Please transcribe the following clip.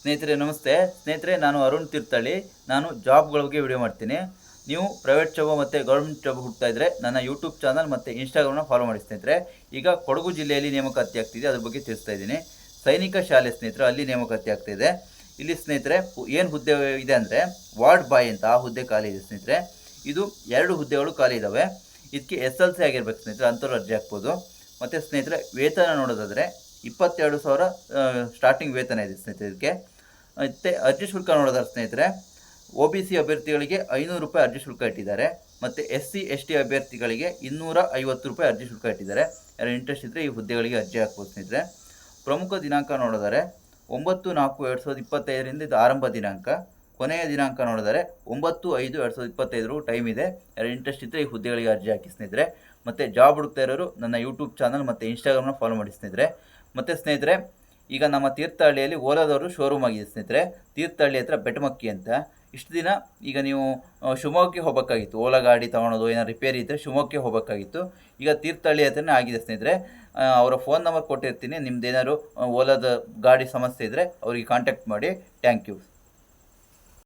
ಸ್ನೇಹಿತರೆ, ನಮಸ್ತೆ. ಸ್ನೇಹಿತರೆ, ನಾನು ಅರುಣ್ ತೀರ್ಥಹಳ್ಳಿ ನಾನು ಜಾಬ್ಗಳ ಬಗ್ಗೆ ವಿಡಿಯೋ ಮಾಡ್ತೀನಿ. ನೀವು ಪ್ರೈವೇಟ್ ಜಾಬ್ ಮತ್ತು ಗೌರ್ಮೆಂಟ್ ಜಾಬ್ ಹುಡ್ತಾ ಇದ್ದರೆ ನನ್ನ ಯೂಟ್ಯೂಬ್ ಚಾನಲ್ ಮತ್ತು ಇನ್ಸ್ಟಾಗ್ರಾಮ್ನ ಫಾಲೋ ಮಾಡಿ ಸ್ನೇಹಿತರೆ. ಈಗ ಕೊಡಗು ಜಿಲ್ಲೆಯಲ್ಲಿ ನೇಮಕಾತಿ ಆಗ್ತಿದೆ. ಅದ್ರ ಬಗ್ಗೆ ತಿಳಿಸ್ತಾ ಇದ್ದೀನಿ. ಸೈನಿಕ ಶಾಲೆ ಸ್ನೇಹಿತರೆ, ಅಲ್ಲಿ ನೇಮಕಾತಿ ಆಗ್ತಿದೆ ಇಲ್ಲಿ ಸ್ನೇಹಿತರೆ, ಏನು ಹುದ್ದೆ ಇದೆ ಅಂದರೆ ವಾರ್ಡ್ ಬಾಯ್ ಅಂತ ಆ ಹುದ್ದೆ ಖಾಲಿ ಇದೆ ಸ್ನೇಹಿತರೆ. ಇದು ಎರಡು ಹುದ್ದೆಗಳು ಖಾಲಿ ಇದ್ದಾವೆ ಇದಕ್ಕೆ ಎಸ್ ಎಲ್ ಸಿ ಆಗಿರ್ಬೇಕು ಸ್ನೇಹಿತರೆ ಅಂಥವ್ರು ಅರ್ಜಿ ಹಾಕ್ಬೋದು. ಮತ್ತು ಸ್ನೇಹಿತರೆ, ವೇತನ ನೋಡೋದಾದರೆ ಇಪ್ಪತ್ತೆರಡು ಸಾವಿರ ಸ್ಟಾರ್ಟಿಂಗ್ ವೇತನ ಇದೆ ಸ್ನೇಹಿತರೆ ಇದಕ್ಕೆ ಮತ್ತು ಅರ್ಜಿ ಶುಲ್ಕ ನೋಡೋದಾದ್ರೆ ಸ್ನೇಹಿತರೆ ಒ ಬಿ ಸಿ ಅಭ್ಯರ್ಥಿಗಳಿಗೆ ಐನೂರು ರೂಪಾಯಿ ಅರ್ಜಿ ಶುಲ್ಕ ಇಟ್ಟಿದ್ದಾರೆ. ಮತ್ತು ಎಸ್ ಸಿ ಎಸ್ ಟಿ ಅಭ್ಯರ್ಥಿಗಳಿಗೆ ಇನ್ನೂರ ಐವತ್ತು ರೂಪಾಯಿ ಅರ್ಜಿ ಶುಲ್ಕ ಇಟ್ಟಿದ್ದಾರೆ. ಯಾರು ಇಂಟ್ರೆಸ್ಟ್ ಇದ್ದರೆ ಈ ಹುದ್ದೆಗಳಿಗೆ ಅರ್ಜಿ ಹಾಕ್ಬೋದು ಸ್ನೇಹಿತರೆ. ಪ್ರಮುಖ ದಿನಾಂಕ ನೋಡಿದರೆ, ಒಂಬತ್ತು ನಾಲ್ಕು ಎರಡು ಸಾವಿರದ ಇಪ್ಪತ್ತೈದರಿಂದ ಇದು ಆರಂಭ ದಿನಾಂಕ. ಕೊನೆಯ ದಿನಾಂಕ ನೋಡಿದರೆ ಒಂಬತ್ತು ಐದು ಎರಡು ಸಾವಿರದ ಇಪ್ಪತ್ತೈದರು ಟೈಮ್ ಇದೆ. ಯಾರು ಇಂಟ್ರೆಸ್ಟ್ ಇದ್ದರೆ ಈ ಹುದ್ದೆಗಳಿಗೆ ಅರ್ಜಿ ಹಾಕಿ ಸ್ನೇಹಿತರೆ. ಮತ್ತು ಜಾಬ್ ಹುಡುಕ್ತಾ ಇರೋರು ನನ್ನ ಯೂಟ್ಯೂಬ್ ಚಾನಲ್ ಮತ್ತು ಇನ್ಸ್ಟಾಗ್ರಾಮ್ನ ಫಾಲೋ ಮಾಡಿ ಸ್ನೇಹಿತರೆ. ಮತ್ತು ಸ್ನೇಹಿತರೆ, ಈಗ ನಮ್ಮ ತೀರ್ಥಹಳ್ಳಿಯಲ್ಲಿ ಓಲಾದವರು ಶೋರೂಮ್ ಆಗಿದೆ ಸ್ನೇಹಿತರೆ. ತೀರ್ಥಹಳ್ಳಿ ಹತ್ರ ಬೆಟಮಕ್ಕಿ ಅಂತ. ಇಷ್ಟು ದಿನ ಈಗ ನೀವು ಶಿವಮೊಗ್ಗಕ್ಕೆ ಹೋಗಬೇಕಾಗಿತ್ತು. ಓಲಾ ಗಾಡಿ ತೊಗೊಳೋದು ಏನೋ ರಿಪೇರಿ ಇದ್ದರೆ ಶಿವಮೊಗ್ಗಕ್ಕೆ ಹೋಗಬೇಕಾಗಿತ್ತು. ಈಗ ತೀರ್ಥಹಳ್ಳಿ ಹತ್ರನೇ ಆಗಿದೆ ಸ್ನೇಹಿತರೆ. ಅವರ ಫೋನ್ ನಂಬರ್ ಕೊಟ್ಟಿರ್ತೀನಿ. ನಿಮ್ದು ಏನಾದ್ರು ಓಲಾದ ಗಾಡಿ ಸಮಸ್ಯೆ ಇದ್ದರೆ ಅವರಿಗೆ ಕಾಂಟ್ಯಾಕ್ಟ್ ಮಾಡಿ. Thank you